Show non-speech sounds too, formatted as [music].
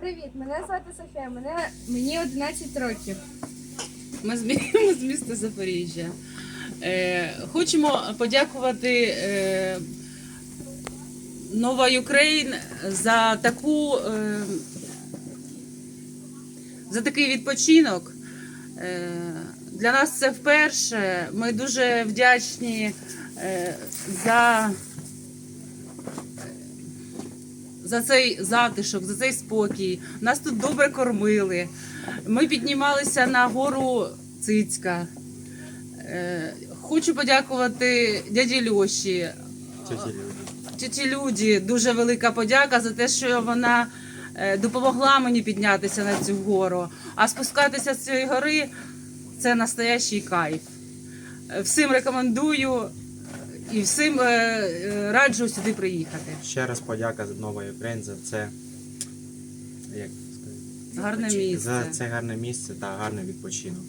Привіт, мене звати Софія, мене мені 11 років. Ми з, [laughs] ми з міста Запоріжжя. Е, хочемо подякувати е, Нова Україн за таку е, за такий відпочинок. Е, для нас це вперше. Ми дуже вдячні е, за, за цей затишок, за цей спокій. Нас тут добре кормили. Ми піднімалися на гору Цицька. Е, Хочу подякувати дяді Льоші, тіті Люді. Дуже велика подяка за те, що вона е, допомогла мені піднятися на цю гору. А спускатися з цієї гори це настоящий кайф. Е, Всім рекомендую і всім е, е, раджу сюди приїхати. Ще раз подяка з нової Україн за це. Як сказати? Гарне За місце. це гарне місце та гарний відпочинок.